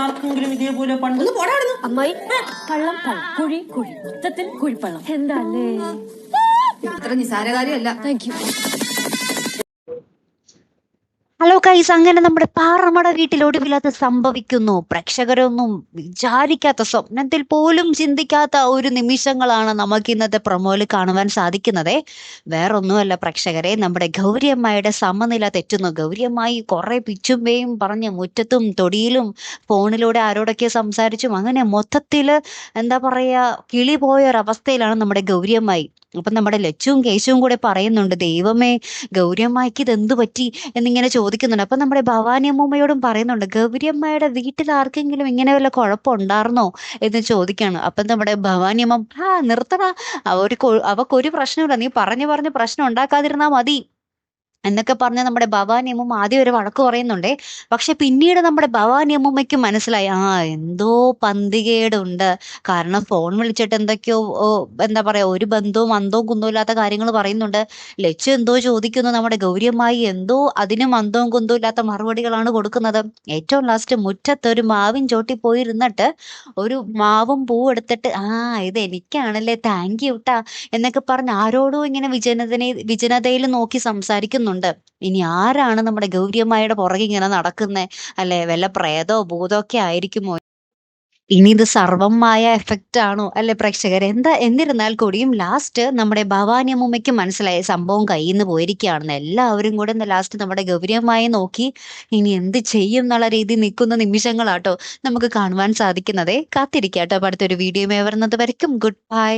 ആർക്കെങ്കിലും ഇതേപോലെ പണ്ട് അമ്മായി. പള്ളം പള്ളം. കുഴി കുഴി. മൊത്തത്തിൽ കുഴിപ്പള്ളം. എന്താ അല്ലേ? ഇത്ര നിസാര കാര്യമല്ല താങ്ക് യു കൈസ് അങ്ങനെ നമ്മുടെ പാറമട വീട്ടിൽ ഒടുവിലത് സംഭവിക്കുന്നു. പ്രേക്ഷകരൊന്നും വിചാരിക്കാത്ത സ്വപ്നത്തിൽ പോലും ചിന്തിക്കാത്ത ഒരു നിമിഷങ്ങളാണ് നമുക്ക് ഇന്നത്തെ പ്രൊമോയിൽ കാണുവാൻ സാധിക്കുന്നത്. വേറൊന്നുമല്ല പ്രേക്ഷകരെ നമ്മുടെ ഗൗരിയമ്മയുടെ സമനില തെറ്റുന്നു. ഗൗരിയമ്മായി കുറെ പിച്ചുമ്പേയും പറഞ്ഞ് മുറ്റത്തും തൊടിയിലും ഫോണിലൂടെ ആരോടൊക്കെ സംസാരിച്ചും അങ്ങനെ മൊത്തത്തിൽ എന്താ പറയാ കിളി പോയൊരവസ്ഥയിലാണ് നമ്മുടെ ഗൗരിയമ്മായി. അപ്പൊ നമ്മുടെ ലച്ചുവും കേശവും കൂടെ പറയുന്നുണ്ട് ദൈവമേ ഗൗരിയമ്മയ്ക്ക് ഇത് എന്ത് പറ്റി? എന്നിങ്ങനെ ചോദിക്കുന്നുണ്ട്. അപ്പൊ നമ്മുടെ ഭവാനി അമ്മൂമ്മയോടും പറയുന്നുണ്ട് ഗൗരിയമ്മയുടെ വീട്ടിൽ ആർക്കെങ്കിലും ഇങ്ങനെ വല്ല കുഴപ്പമുണ്ടായിരുന്നോ? എന്ന് ചോദിക്കാണ് അപ്പൊ നമ്മുടെ ഭവാനി അമ്മ ആ നിർത്തണ അവർക്ക് അവക്കൊരു പ്രശ്നമില്ല നീ പറഞ്ഞു പറഞ്ഞ് പ്രശ്നം ഉണ്ടാക്കാതിരുന്നാ മതി. എന്നൊക്കെ പറഞ്ഞ് നമ്മുടെ ഭവാനി അമ്മൂമ്മ ആദ്യം ഒരു വഴക്ക് പറയുന്നുണ്ടേ. പക്ഷെ പിന്നീട് നമ്മുടെ ഭവാനി അമ്മൂമ്മയ്ക്ക് മനസ്സിലായി ആ എന്തോ പന്തികേടുണ്ട്. കാരണം ഫോൺ വിളിച്ചിട്ട് എന്തൊക്കെയോ എന്താ പറയാ ഒരു ബന്ധവും അന്തവും കുന്തവും ഇല്ലാത്ത കാര്യങ്ങൾ പറയുന്നുണ്ട്. ലച്ചു എന്തോ ചോദിക്കുന്നു നമ്മുടെ ഗൗരിയമ്മായി എന്തോ അതിനും അന്തവും കുന്തവും ഇല്ലാത്ത മറുപടികളാണ് കൊടുക്കുന്നത്. ഏറ്റവും ലാസ്റ്റ് മുറ്റത്ത് ഒരു മാവിൻ ചോട്ടി പോയിരുന്നിട്ട് ഒരു മാവും പൂവും എടുത്തിട്ട് ആ ഇത് എനിക്കാണല്ലേ താങ്ക് യു ട്ടാ എന്നൊക്കെ പറഞ്ഞ് ആരോടോ ഇങ്ങനെ വിജനതനെ വിജനതയിൽ നോക്കി സംസാരിക്കുന്നുണ്ട് ഇനി ആരാണ് നമ്മുടെ ഗൗരിയമ്മയുടെ പുറകെ ഇങ്ങനെ നടക്കുന്നത് അല്ലെ? വല്ല പ്രേതോ ഭൂതോ ഒക്കെ ആയിരിക്കുമോ? ഇനി ഇത് സർവമായ എഫക്റ്റ് ആണോ? അല്ലെ പ്രേക്ഷകർ എന്താ? എന്നിരുന്നാൽ കൂടിയും ലാസ്റ്റ് നമ്മുടെ ഭവാനി അമ്മൂമ്മയ്ക്ക് മനസ്സിലായ സംഭവം കയ്യിൽ നിന്ന് പോയിരിക്കുകയാണെന്ന് എല്ലാവരും കൂടെ ലാസ്റ്റ് നമ്മുടെ ഗൗരവമായി നോക്കി ഇനി എന്ത് ചെയ്യും എന്നുള്ള രീതി നിൽക്കുന്ന നിമിഷങ്ങളാട്ടോ നമുക്ക് കാണുവാൻ സാധിക്കുന്നതേ. കാത്തിരിക്കാട്ടോ. അടുത്തൊരു വീഡിയോ വരുന്നത് വരയ്ക്കും. Good bye